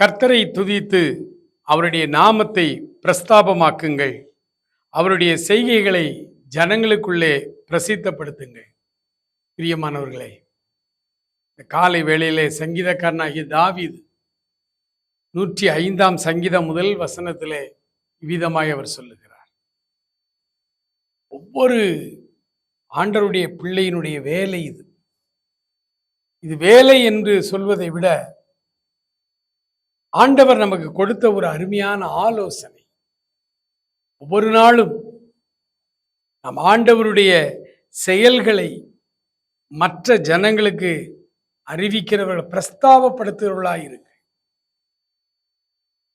கர்த்தரை துதித்து அவருடைய நாமத்தை பிரஸ்தாபமாக்குங்கள். அவருடைய செய்கைகளை ஜனங்களுக்குள்ளே பிரசித்தப்படுத்துங்கள். பிரியமானவர்களே இந்த காலை வேளையிலே சங்கீதக்காரனாகிய தாவிது நூற்றி ஐந்தாம் சங்கீதம் முதல் வசனத்திலே இவ்விதமாய் அவர் சொல்லுகிறார். ஒவ்வொரு ஆண்டருடைய பிள்ளையினுடைய வேலை இது. இது வேலை என்று சொல்வதை விட ஆண்டவர் நமக்கு கொடுத்த ஒரு அருமையான ஆலோசனை. ஒவ்வொரு நாளும் நம் ஆண்டவருடைய செயல்களை மற்ற ஜனங்களுக்கு அறிவிக்கிறவர்கள் பிரஸ்தாபப்படுத்துகிறவர்களாக இருக்கு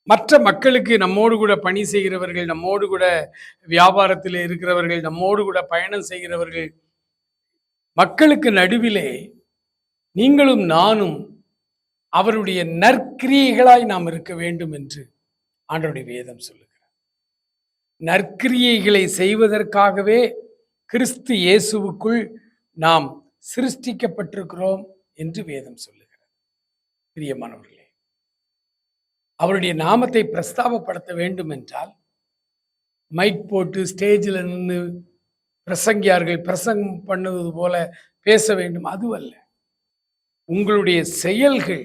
மற்ற மக்களுக்கு நம்மோடு கூட பணி செய்கிறவர்கள் நம்மோடு கூட வியாபாரத்தில் இருக்கிறவர்கள் நம்மோடு கூட பயணம் செய்கிறவர்கள் மக்களுக்கு நடுவிலே நீங்களும் நானும் அவருடைய நற்கிரியைகளாய் நாம் இருக்க வேண்டும் என்று ஆண்டருடைய வேதம் சொல்லுகிறார். நற்கிரியைகளை செய்வதற்காகவே கிறிஸ்து இயேசுவுக்குள் நாம் சிருஷ்டிக்கப்பட்டிருக்கிறோம் என்று வேதம் சொல்லுகிறது. பிரியமானவர்களே அவருடைய நாமத்தை பிரஸ்தாபப்படுத்த வேண்டும் என்றால் மைக் போட்டு ஸ்டேஜில் நின்று பிரசங்கியார்கள் பிரசங்கம் பண்ணுவது போல பேச வேண்டும். அதுவல்ல உங்களுடைய செயல்கள்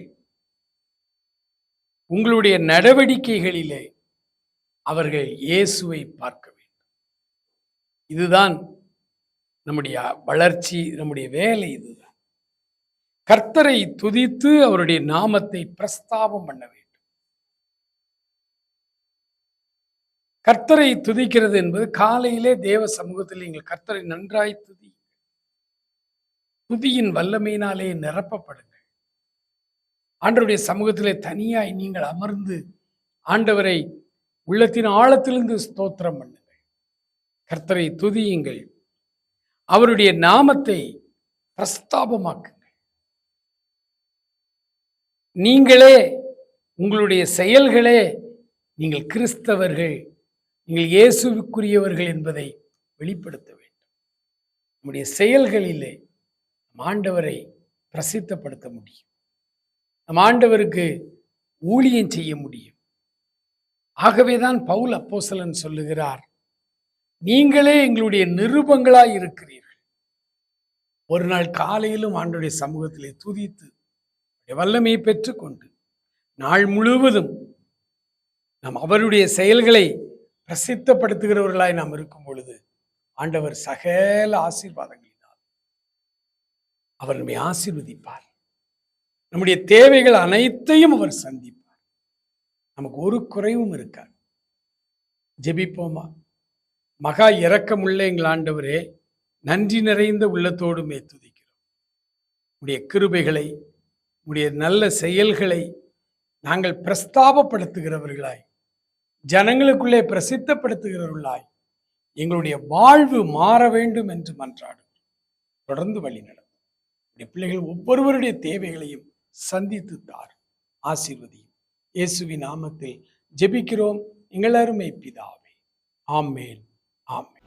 உங்களுடைய நடவடிக்கைகளிலே அவர்கள் இயேசுவை பார்க்க வேண்டும். இதுதான் நம்முடைய வளர்ச்சி நம்முடைய வேலை இதுதான். கர்த்தரை துதித்து அவருடைய நாமத்தை பிரஸ்தாபம் பண்ண வேண்டும். கர்த்தரை துதிக்கிறது என்பது காலையிலே தேவ சமூகத்தில் நீங்கள் கர்த்தரை நன்றாய் துதி. துதியின் வல்லமையினாலே நிரப்பப்படுங்கள். ஆண்டவருடைய சமூகத்திலே தனியாய் நீங்கள் அமர்ந்து ஆண்டவரை உள்ளத்தின் ஆழத்திலிருந்து ஸ்தோத்திரம் பண்ணுங்கள். கர்த்தரை துதியுங்கள். அவருடைய நாமத்தை பிரஸ்தாபமாக்குங்கள். நீங்களே உங்களுடைய செயல்களே நீங்கள் கிறிஸ்தவர்கள் நீங்கள் இயேசுவுக்குரியவர்கள் என்பதை வெளிப்படுத்த வேண்டும். நம்முடைய செயல்களிலே ஆண்டவரை பிரசித்தப்படுத்த முடியும். நம் ஆண்டவருக்கு ஊழியம் செய்ய முடியும். ஆகவேதான் பவுல் அப்போசலன் சொல்லுகிறார் நீங்களே எங்களுடைய நிருபங்களாய் இருக்கிறீர்கள். ஒரு நாள் காலையிலும் ஆண்டுடைய சமூகத்திலே துதித்து வல்லமையை பெற்றுக்கொண்டு நாள் முழுவதும் நாம் அவருடைய செயல்களை பிரசித்தப்படுத்துகிறவர்களாய் நாம் இருக்கும் பொழுது ஆண்டவர் சகல ஆசீர்வாதங்களினால் அவர் நம்மை ஆசீர்வதிப்பார். நம்முடைய தேவைகள் அனைத்தையும் அவர் சந்திப்பார். நமக்கு ஒரு குறைவும் இருக்காது. ஜெபிப்போமா? மகா இரக்கமுள்ள எங்கள் ஆண்டவரே நன்றி நிறைந்த உள்ளத்தோடுமே துதிக்கிறோம். உடைய கிருபைகளை உடைய நல்ல செயல்களை நாங்கள் பிரஸ்தாபப்படுத்துகிறவர்களாய் ஜனங்களுக்குள்ளே பிரசித்தப்படுத்துகிறவர்களாய் எங்களுடைய வாழ்வு மாற வேண்டும் என்று மன்றாடும் தொடர்ந்து வழி நடக்கும் உடைய பிள்ளைகள் ஒவ்வொருவருடைய தேவைகளையும் சந்தித்து தார் ஆசீர்வதியும். இயேசுவின் நாமத்தில் ஜெபிக்கிறோம். எங்களருமை பிதாவே. ஆமேன். ஆமேன்.